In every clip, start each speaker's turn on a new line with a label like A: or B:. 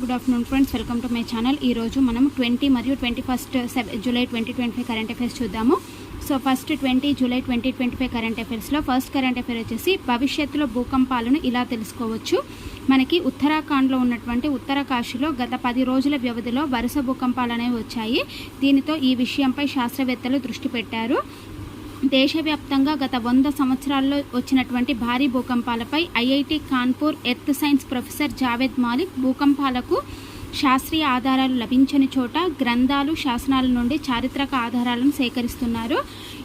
A: Good afternoon friends welcome to my channel. ఈరోజు మనం twenty మరియు twenty first July twenty twenty five current affairs చూద్దాము. So first twenty July twenty twenty five current అఫైర్స్లో first current affair వచ్చేసి భవిష్యత్తులో భూకంపాలను ఇలా తెలుసుకోవచ్చు. మనకి ఉత్తరాఖండ్లో ఉన్నటువంటి ఉత్తరకాశీలో గత పది రోజుల వ్యవధిలో వరుస భూకంపాలు అనేవి వచ్చాయి. దీనితో ఈ విషయంపై శాస్త్రవేత్తలు దృష్టి పెట్టారు. దేశవ్యాప్తంగా గత వంద సంవత్సరాల్లో వచ్చినటువంటి భారీ భూకంపాలపై IIT Kanpur earth science professor Javed Malik భూకంపాలకు శాస్త్రీయ ఆధారాలు లభించని చోట గ్రంథాలు శాసనాల నుండి చారిత్రక ఆధారాలను సేకరిస్తున్నారు.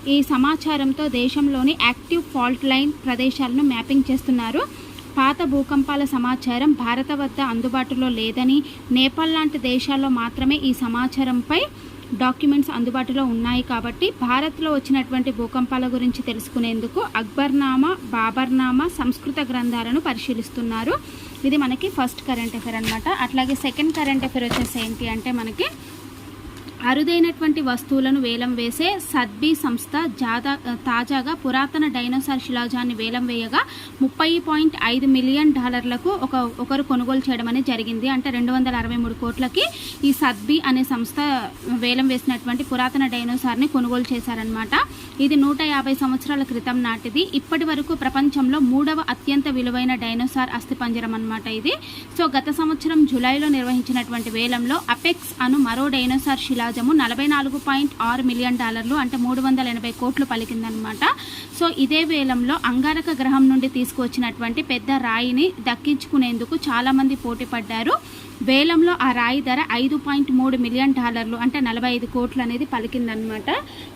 A: ఈ సమాచారంతో దేశంలోని యాక్టివ్ ఫాల్ట్ లైన్ ప్రదేశాలను మ్యాపింగ్ చేస్తున్నారు. పాత భూకంపాల సమాచారం భారత వద్ద అందుబాటులో లేదని నేపాల్ లాంటి దేశాల్లో మాత్రమే ఈ సమాచారంపై డాక్యుమెంట్స్ అందుబాటులో ఉన్నాయి కాబట్టి భారత్లో వచ్చినటువంటి భూకంపాల గురించి తెలుసుకునేందుకు అక్బర్నామా బాబర్నామా సంస్కృత గ్రంథాలను పరిశీలిస్తున్నారు. ఇది మనకి ఫస్ట్ కరెంట్ అఫేర్ అనమాట అట్లాగే సెకండ్ కరెంట్ అఫేర్ వచ్చేసి ఏంటి అంటే మనకి అరుదైనటువంటి వస్తువులను వేలం వేసే సద్బీ సంస్థ జాదా తాజాగా పురాతన డైనోసార్ శిలాజాన్ని వేలం వేయగా ముప్పై పాయింట్ ఐదు మిలియన్ డాలర్లకు ఒక ఒకరు కొనుగోలు చేయడం అనేది జరిగింది. అంటే రెండు వందల అరవై మూడు కోట్లకి ఈ సద్బీ అనే సంస్థ వేలం వేసినటువంటి పురాతన డైనోసార్ని కొనుగోలు చేశారనమాట ఇది నూట యాభై సంవత్సరాల క్రితం నాటిది. ఇప్పటి వరకు ప్రపంచంలో మూడవ అత్యంత విలువైన డైనోసార్ అస్థిపంజరం అనమాట ఇది. సో గత సంవత్సరం జూలైలో నిర్వహించినటువంటి వేలంలో అపెక్స్ అను మరో డైనోసార్ శిలాజము నలభై నాలుగు పాయింట్ ఆరు మిలియన్ డాలర్లు అంటే మూడు వందల ఎనభై కోట్లు పలికిందనమాట. సో ఇదే వేలంలో అంగారక గ్రహం నుండి తీసుకువచ్చినటువంటి పెద్ద రాయిని దక్కించుకునేందుకు చాలామంది పోటీ పడ్డారు. వేలంలో ఆ రాయి ధర ఐదు పాయింట్ మూడు మిలియన్ డాలర్లు అంటే నలభై ఐదు కోట్లు అనేది పలికిందనమాట.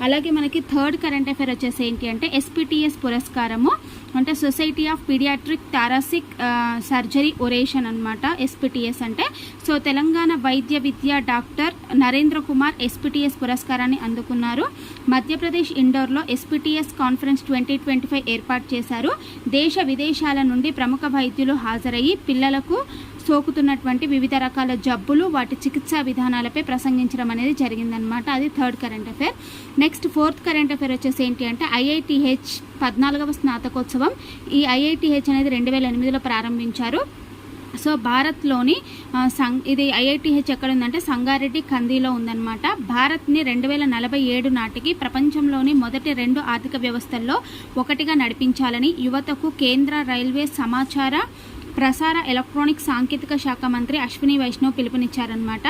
A: అలాగే మనకి థర్డ్ కరెంట్ అఫేర్ వచ్చేసి ఏంటి అంటే ఎస్పీటీఎస్ పురస్కారము. అంటే society of paediatric thoracic surgery oration అనమాట ఎస్పీటీఎస్ అంటే. సో తెలంగాణ వైద్య విద్య డాక్టర్ నరేంద్ర కుమార్ ఎస్పీటీఎస్ పురస్కారాన్ని అందుకున్నారు. Madhya Pradesh ఇండోర్లో SPTS conference twenty twenty five ఏర్పాటు చేశారు. దేశ విదేశాల నుండి ప్రముఖ వైద్యులు హాజరయ్యి పిల్లలకు సోకుతున్నటువంటి వివిధ రకాల జబ్బులు వాటి చికిత్సా విధానాలపై ప్రసంగించడం అనేది జరిగిందనమాట అది third current affair. Next fourth current affair వచ్చేసి ఏంటి అంటే ఐఐటిహెచ్ పద్నాలుగవ స్నాతకోత్సవం. ఈ ఐఐటిహెచ్ అనేది రెండు వేల ఎనిమిదిలో ప్రారంభించారు. సో భారత్లోని సం ఇది ఐఐటిహెచ్ ఎక్కడ ఉందంటే సంగారెడ్డి కందీలో ఉందన్నమాట. భారత్ని రెండు వేల నలభై ఏడు నాటికి ప్రపంచంలోని మొదటి రెండు ఆర్థిక వ్యవస్థల్లో ఒకటిగా నడిపించాలని యువతకు కేంద్ర రైల్వే సమాచార ప్రసార ఎలక్ట్రానిక్ సాంకేతిక శాఖ మంత్రి అశ్విని వైష్ణవ్ పిలుపునిచ్చారనమాట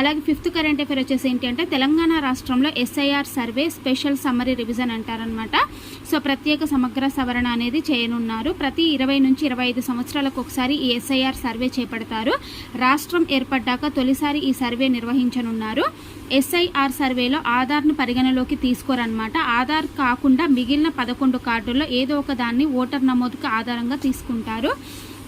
A: అలాగే ఫిఫ్త్ కరెంట్ అఫేర్ వచ్చేసి ఏంటి అంటే తెలంగాణ రాష్ట్రంలో SIR survey special summary revision అంటారనమాట సో ప్రత్యేక సమగ్ర సవరణ అనేది చేయనున్నారు. ప్రతి ఇరవై నుంచి ఇరవై ఐదు సంవత్సరాలకు ఒకసారి ఈ ఎస్ఐఆర్ సర్వే చేపడతారు. రాష్ట్రం ఏర్పడ్డాక తొలిసారి ఈ సర్వే నిర్వహించనున్నారు. ఎస్ఐఆర్ సర్వేలో ఆధార్ను పరిగణలోకి తీసుకోరనమాట ఆధార్ కాకుండా మిగిలిన పదకొండు కార్డుల్లో ఏదో ఒక దాన్ని ఓటర్ నమోదుకు ఆధారంగా తీసుకుంటారు.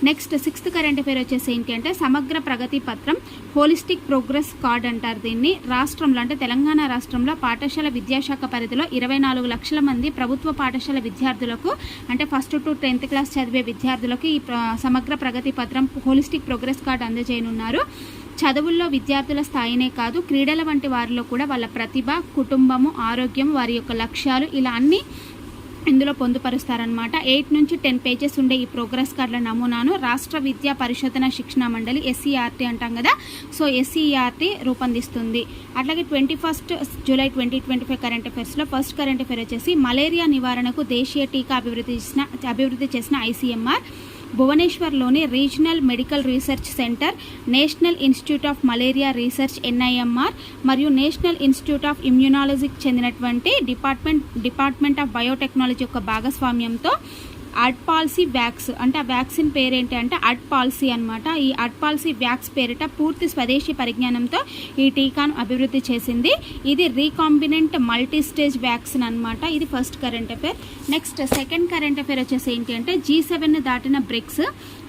A: నెక్స్ట్ సిక్స్త్ కరెంట్ అఫేర్ వచ్చేసి ఏంటి అంటే సమగ్ర ప్రగతి పత్రం హోలిస్టిక్ ప్రోగ్రెస్ కార్డ్ అంటారు దీన్ని. రాష్ట్రంలో అంటే తెలంగాణ రాష్ట్రంలో పాఠశాల విద్యాశాఖ పరిధిలో ఇరవై నాలుగు లక్షల మంది ప్రభుత్వ పాఠశాల విద్యార్థులకు అంటే ఫస్ట్ టు టెన్త్ క్లాస్ చదివే విద్యార్థులకు ఈ సమగ్ర ప్రగతి పత్రం హోలిస్టిక్ ప్రోగ్రెస్ కార్డ్ అందజేయనున్నారు. చదువుల్లో విద్యార్థుల స్థాయినే కాదు క్రీడల వంటి వారిలో కూడా వాళ్ళ ప్రతిభ కుటుంబము ఆరోగ్యం వారి యొక్క లక్ష్యాలు ఇలా అన్ని ఇందులో పొందుపరుస్తారనమాట ఎయిట్ నుంచి టెన్ పేజెస్ ఉండే ఈ ప్రోగ్రెస్ కార్డుల నమూనాను రాష్ట్ర విద్యా పరిశోధన శిక్షణ మండలి ఎస్సీఆర్టీ అంటాం కదా. సో ఎస్సీఆర్టీ రూపొందిస్తుంది. అట్లాగే twenty first July twenty twenty five current అఫైర్స్లో first current affair వచ్చేసి మలేరియా నివారణకు దేశీయ టీకా అభివృద్ధి చేసిన అభివృద్ధి చేసిన ICMR. భువనేశ్వర్లోని regional medical research centre national institute of malaria research NIMR మరియు నేషనల్ ఇన్స్టిట్యూట్ ఆఫ్ ఇమ్యూనాలజీకి చెందినటువంటి డిపార్ట్మెంట్ డిపార్ట్మెంట్ ఆఫ్ బయోటెక్నాలజీ యొక్క భాగస్వామ్యంతో అడ్ పాలసీ వ్యాక్స్ అంటే ఆ వ్యాక్సిన్ పేరేంటి అంటే అడ్ పాలసీ అనమాట ఈ అడ్ పాలసీ వ్యాక్స్ పేరిట పూర్తి స్వదేశీ పరిజ్ఞానంతో ఈ టీకాను అభివృద్ధి చేసింది. ఇది రీకాంబినెంట్ మల్టీ స్టేజ్ వ్యాక్సిన్ అనమాట ఇది first current affair. Next second current affair వచ్చేసి ఏంటి అంటే జీ సెవెన్ దాటిన బ్రిక్స్.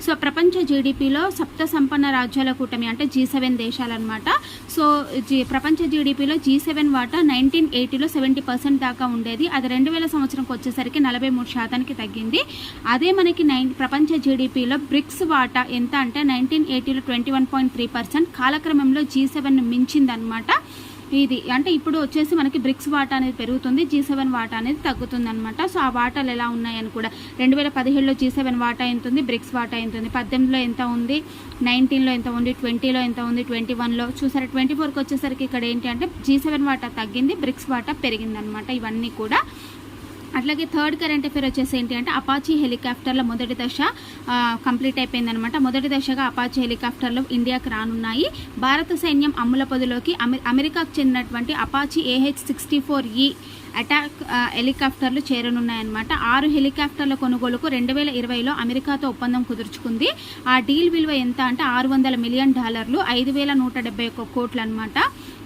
A: సో ప్రపంచ జీడిపిలో సప్త సంపన్న రాజ్యాల కూటమి అంటే జీ సెవెన్ దేశాలన్నమాట. సో జీ ప్రపంచ జీడిపిలో జీ సెవెన్ వాటా నైన్టీన్ ఎయిటీలో సెవెంటీ పర్సెంట్ దాకా ఉండేది. అది రెండు వేల సంవత్సరంకి వచ్చేసరికి నలభై మూడు శాతానికి తగ్గింది. అదే మనకి నైన్ ప్రపంచ జీడిపిలో బ్రిక్స్ వాటా ఎంత అంటే nineteen ఎయిటీలో twenty one point three percent కాలక్రమంలో జీ సెవెన్ మించిందనమాట ఇది అంటే ఇప్పుడు వచ్చేసి మనకి బ్రిక్స్ వాటా అనేది పెరుగుతుంది జీ సెవెన్ వాటా అనేది తగ్గుతుంది అనమాట సో ఆ వాటాలు ఎలా ఉన్నాయని కూడా రెండు వేల పదిహేడులో జీ సెవెన్ వాటా ఎంత ఉంది బ్రిక్స్ వాటా ఎంత ఉంది పద్దెనిమిదిలో ఎంత ఉంది నైన్టీన్లో ఎంత ఉంది ట్వంటీలో ఎంత ఉంది ట్వంటీ వన్లో చూసారా ట్వంటీ ఫోర్కి వచ్చేసరికి ఇక్కడ ఏంటి అంటే జీ సెవెన్ వాటా తగ్గింది బ్రిక్స్ వాటా పెరిగింది అనమాట ఇవన్నీ కూడా అట్లాగే థర్డ్ కరెంట్ అఫేర్ వచ్చేసి ఏంటి అంటే అపాచీ హెలికాప్టర్ల మొదటి దశ కంప్లీట్ అయిపోయిందనమాట మొదటి దశగా అపాచీ హెలికాప్టర్లు ఇండియాకి రానున్నాయి. భారత సైన్యం అమ్ముల పొదిలోకి అమె అమెరికాకు చెందినటువంటి అపాచీ ఏహెచ్ సిక్స్టీ ఫోర్ ఈ అటాక్ హెలికాప్టర్లు చేరనున్నాయన్నమాట. ఆరు హెలికాప్టర్ల కొనుగోలుకు రెండు వేల ఇరవైలో అమెరికాతో ఒప్పందం కుదుర్చుకుంది. ఆ డీల్ విలువ ఎంత అంటే ఆరు వందల మిలియన్ డాలర్లు ఐదు వేల నూట డెబ్బై ఒక్క కోట్లు అనమాట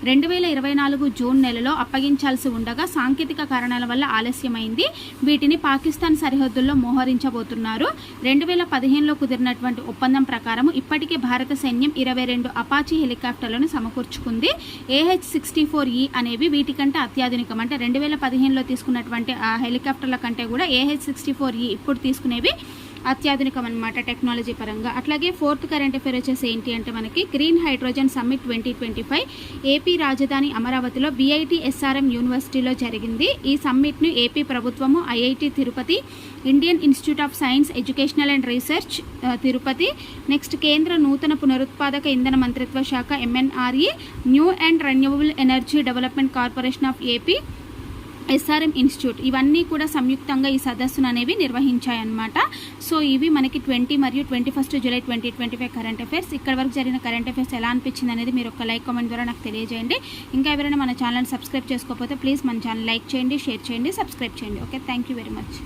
A: రెండు వేల ఇరవై నాలుగు జూన్ నెలలో అప్పగించాల్సి ఉండగా సాంకేతిక కారణాల వల్ల ఆలస్యమైంది. వీటిని పాకిస్తాన్ సరిహద్దుల్లో మోహరించబోతున్నారు. రెండు వేల పదిహేనులో కుదిరినటువంటి ఒప్పందం ప్రకారం ఇప్పటికే భారత సైన్యం ఇరవై రెండు అపాచీ హెలికాప్టర్లను సమకూర్చుకుంది. ఏహెచ్ సిక్స్టీ ఫోర్ ఈ అనేవి వీటికంటే అత్యాధునికం. అంటే రెండు వేల పదిహేనులో తీసుకున్నటువంటి ఆ హెలికాప్టర్ల కంటే కూడా ఏహెచ్ సిక్స్టీ ఫోర్ ఈ ఇప్పుడు తీసుకునేవి అత్యాధునికం అనమాట టెక్నాలజీ పరంగా. అట్లాగే ఫోర్త్ కరెంట్ అఫేర్ వచ్చేసి ఏంటి అంటే మనకి green hydrogen summit twenty twenty five AP రాజధాని అమరావతిలో బీఐటీఎస్ఆర్ఎం యూనివర్సిటీలో జరిగింది. ఈ సమ్మిట్ను ఏపీ ప్రభుత్వము IIT Tirupati Indian institute of science educational and research Tirupati next కేంద్ర నూతన పునరుత్పాదక ఇంధన మంత్రిత్వ శాఖ MNRE new and renewable energy development corporation of AP SRM institute ఇవన్నీ కూడా సంయుక్తంగా ఈ సదస్సును అనేవి నిర్వహించాయన్నమాట. సో ఇవి మనకి ట్వంటీ మరియు twenty first July twenty twenty five current affairs. ఇక్కడ వరకు జరిగిన కరెంట్ అఫైర్స్ ఎలా అనిపించింది అనేది మీరు ఒక లైక్ కామెంట్ ద్వారా నాకు తెలియజేయండి. ఇంకా ఎవరైనా మన ఛానల్ని సబ్స్క్రైబ్ చేసుకోకపోతే ప్లీజ్ మన ఛానల్ లైక్ చేయండి షేర్ చేయండి సబ్స్క్రైబ్ చేయండి. Okay thank you very much.